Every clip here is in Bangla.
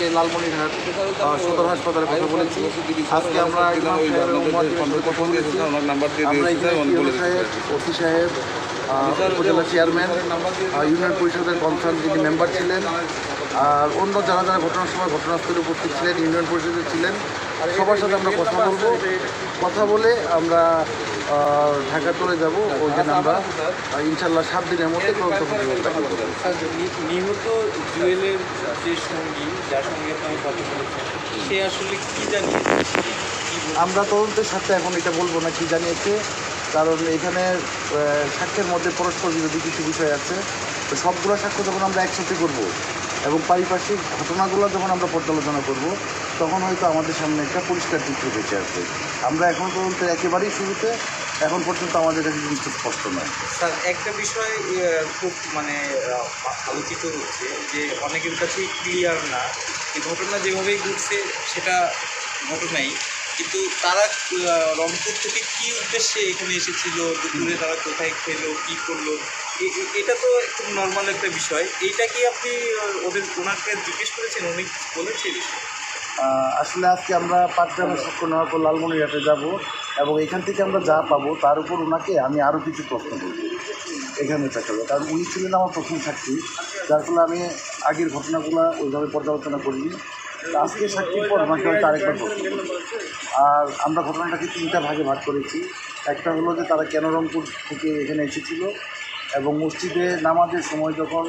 আজকে লালমনিরহাট সদর হাসপাতালে কথা বলেছি। আজকে আমরা কথা বলেছি আমরা এখানে সাহেব ওসি সাহেব উপজেলা চেয়ারম্যান ইউনিয়ন পরিষদের কনসার্ন যিনি মেম্বার ছিলেন আর অন্য যারা যারা ঘটনার সময় ঘটনাস্থলে উপস্থিত ছিলেন ইউনিয়ন পরিষদে ছিলেন সবার সাথে আমরা কথা বলব। কথা বলে আমরা ঢাকা চলে যাব ওইখানে আমরা ইনশাল্লাহ সাত দিনের মধ্যে নিহত জুয়েলের যে সঙ্গী যার সঙ্গে আপনি কথা বলেছেন সে আসলে কি জানিয়েছে? আমরা তদন্তের সাথে এখন এটা বলব না কি জানিয়েছে কারণ এখানে সাক্ষ্যের মধ্যে পরস্পর বিরোধী কিছু বিষয় আছে। তো সবগুলো সাক্ষ্য যখন আমরা একসাথে করব এবং পারিপার্শ্বিক ঘটনাগুলো যখন আমরা পর্যালোচনা করব তখন হয়তো আমাদের সামনে একটা পরিষ্কার চিত্র বেঁচে আসবে। আমরা এখন পর্যন্ত একেবারেই শুরুতে এখন পর্যন্ত আমাদের কাছে কিন্তু স্পষ্ট নয়। স্যার একটা বিষয় খুব মানে আলোচিত হচ্ছে যে অনেকের কাছেই ক্লিয়ার না। এই ঘটনা যেভাবেই ঘটছে সেটা ঘটনাই। কিন্তু তারা রংপুর থেকে কী উদ্দেশ্যে এখানে এসেছিল? দুপুরে তারা কোথায় খেলো কী করল? এটা তো খুব নর্মাল একটা বিষয়। এইটা কি আপনি ওদের ওনাকে জিজ্ঞেস করেছেন? উনি বলেছে আসলে আজকে আমরা পাটগ্রামের সাক্ষ্য নেওয়ার পর লালমনিরহাটে যাব। এবং এখান থেকে আমরা যা পাবো তার উপর ওনাকে আমি আরও কিছু প্রশ্ন করব। এখানে থাকবে কারণ উনি ছিলেন আমার প্রথম সাক্ষী, যার ফলে আমি আগের ঘটনাগুলো ওইভাবে পর্যালোচনা করিনি। আজকে সাক্ষীর পর ওনাকে হয়তো আরেকবার প্রশ্ন। আর আমরা ঘটনাটাকে তিনটা ভাগে ভাগ করেছি। একটা হলো যে তারা কেন রংপুর থেকে এখানে এসেছিল এবং মসজিদে নামাজের সময় যখন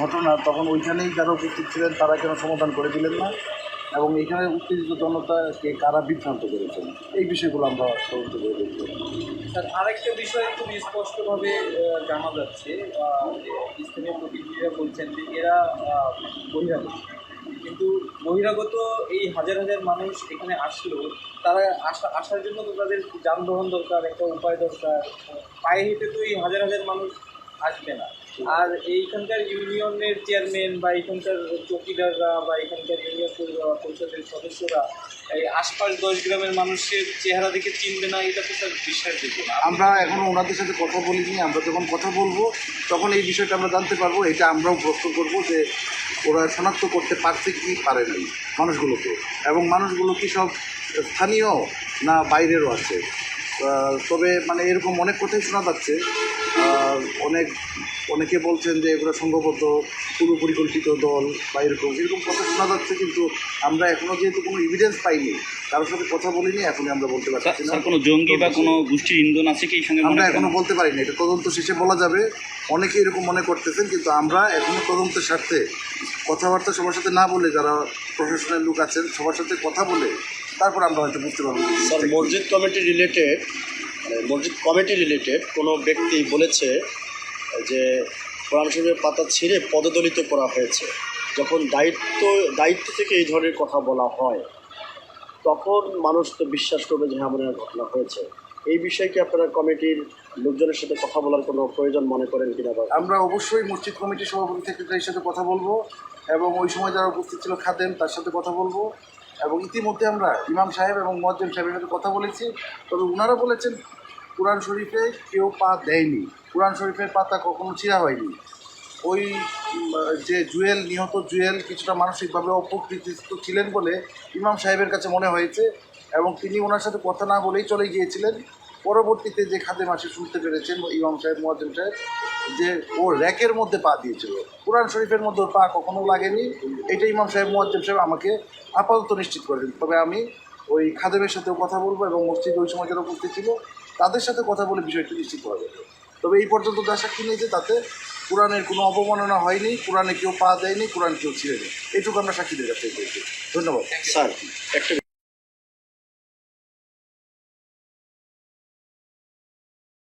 ঘটনা, তখন ওইখানেই যারা উপস্থিত ছিলেন তারা কেন সমাধান করে দিলেন না? এবং এখানে উত্তেজিত জনতাকে কারা বিভ্রান্ত করেছেন? এই বিষয়গুলো আমরা তদন্ত করে দেখব। স্যার, আরেকটা বিষয় খুব স্পষ্টভাবে জানা যাচ্ছে স্থানীয় প্রতিনিধিরা বলছেন যে এরা বহিরাগত। কিন্তু বহিরাগত এই হাজার হাজার মানুষ এখানে আসলো, তারা আসা, আসার জন্য তো তাদের যানবাহন দরকার, একটা উপায় দরকার। পায়ে হেঁটে তো এই হাজার হাজার মানুষ আসবে না। আর এইখানকার ইউনিয়নের চেয়ারম্যান বা এখানকার চৌকিদাররা বা এখানকার ইউনিয়ন পরি- পরিষদের সদস্যরা এই আশপাশ দশ গ্রামের মানুষের চেহারা দেখে চিনবে না, এটা তো স্যার বিশ্বাসযোগ্য না আমরা এখনও ওনাদের সাথে কথা বলিনি, আমরা যখন কথা বলব, তখন এই বিষয়টা আমরা জানতে পারব, এটা আমরাও প্রশ্ন করব যে ওরা শনাক্ত করতে পারছে কি পারেনি মানুষগুলোকে। এবং মানুষগুলো কি সব স্থানীয় না বাইরেরও আছে? তবে মানে এরকম অনেক কথাই শোনা যাচ্ছে। অনেক অনেকে বলছেন যে এগুলো সংঘবদ্ধ পূর্ব পরিকল্পিত দল বা এরকম এরকম কথা শোনা যাচ্ছে কিন্তু আমরা এখনও যেহেতু কোনো এভিডেন্স পাইনি কারোর সাথে কথা বলিনি এখনই আমরা বলতে পারছি না। কোনো জঙ্গি বা কোনো গোষ্ঠীর ইন্ধন আছে কি আমরা করেন? এখনও বলতে পারিনি এটা তদন্ত শেষে বলা যাবে। অনেকে এরকম মনে করতেছেন কিন্তু আমরা এখনও তদন্তের স্বার্থে কথাবার্তা সবার সাথে না বলে যারা প্রফেশনাল লোক আছেন সবার সাথে কথা বলে তারপর আমরা হয়তো বুঝতে পারব। স্যার মসজিদ কমিটি রিলেটেড মানে মসজিদ কমিটি রিলেটেড কোনো ব্যক্তি বলেছে যে কোরআন শরীফের পাতা ছিঁড়ে পদদলিত করা হয়েছে। যখন দায়িত্ব দায়িত্ব থেকে এই ধরনের কথা বলা হয় তখন মানুষ তো বিশ্বাস করবে যে হ্যাঁ মনে ঘটনা হয়েছে। এই বিষয়ে কি আপনারা কমিটির লোকজনের সাথে কথা বলার কোনো প্রয়োজন মনে করেন কিনা বা? আমরা অবশ্যই মসজিদ কমিটির সভাপতি সেক্রেটারির সাথে কথা বলব এবং ওই সময় যারা উপস্থিত ছিল খাদেম তার সাথে কথা বলব। এবং ইতিমধ্যে আমরা ইমাম সাহেব এবং মজ্জেম সাহেবের সাথে কথা বলেছি, তবে ওনারা বলেছেন কোরআন শরীফে কেউ পা দেয়নি। কোরআন শরীফের পাতা কখনো ছিঁড়া হয়নি। ওই যে জুয়েল, নিহত জুয়েল কিছুটা মানসিকভাবে অপ্রকৃতিস্থ ছিলেন বলে ইমাম সাহেবের কাছে মনে হয়েছে এবং তিনি ওনার সাথে কথা না বলেই চলে গিয়েছিলেন। পরবর্তীতে যে খাদে মাসে শুনতে পেরেছেন, ইমাম সাহেব, মোয়াজ্জেম সাহেব, যে ও র্যাকের মধ্যে পা দিয়েছিল। কোরআন শরীফের মধ্যে পা কখনো লাগেনি। এটা ইমাম সাহেব, মোয়াজ্জেম সাহেব আমাকে আপাতত নিশ্চিত করেছেন। তবে আমি ওই খাদেমের সাথেও কথা বলব এবং মসজিদে ওই সময় যারা উপস্থিত ছিল, তাদের সাথে কথা বলে বিষয়টি নিশ্চিত করা যাবে। তবে এই পর্যন্ত যা সাক্ষী নিয়েছে তাতে কোরআনের কোনো অবমাননা হয়নি, কোরআনে কেউ পা দেয়নি, কোরআন কেউ ছিঁড়েনি। এইটুকু আমরা সাক্ষীদের কাছে ধন্যবাদ। স্যার, একটা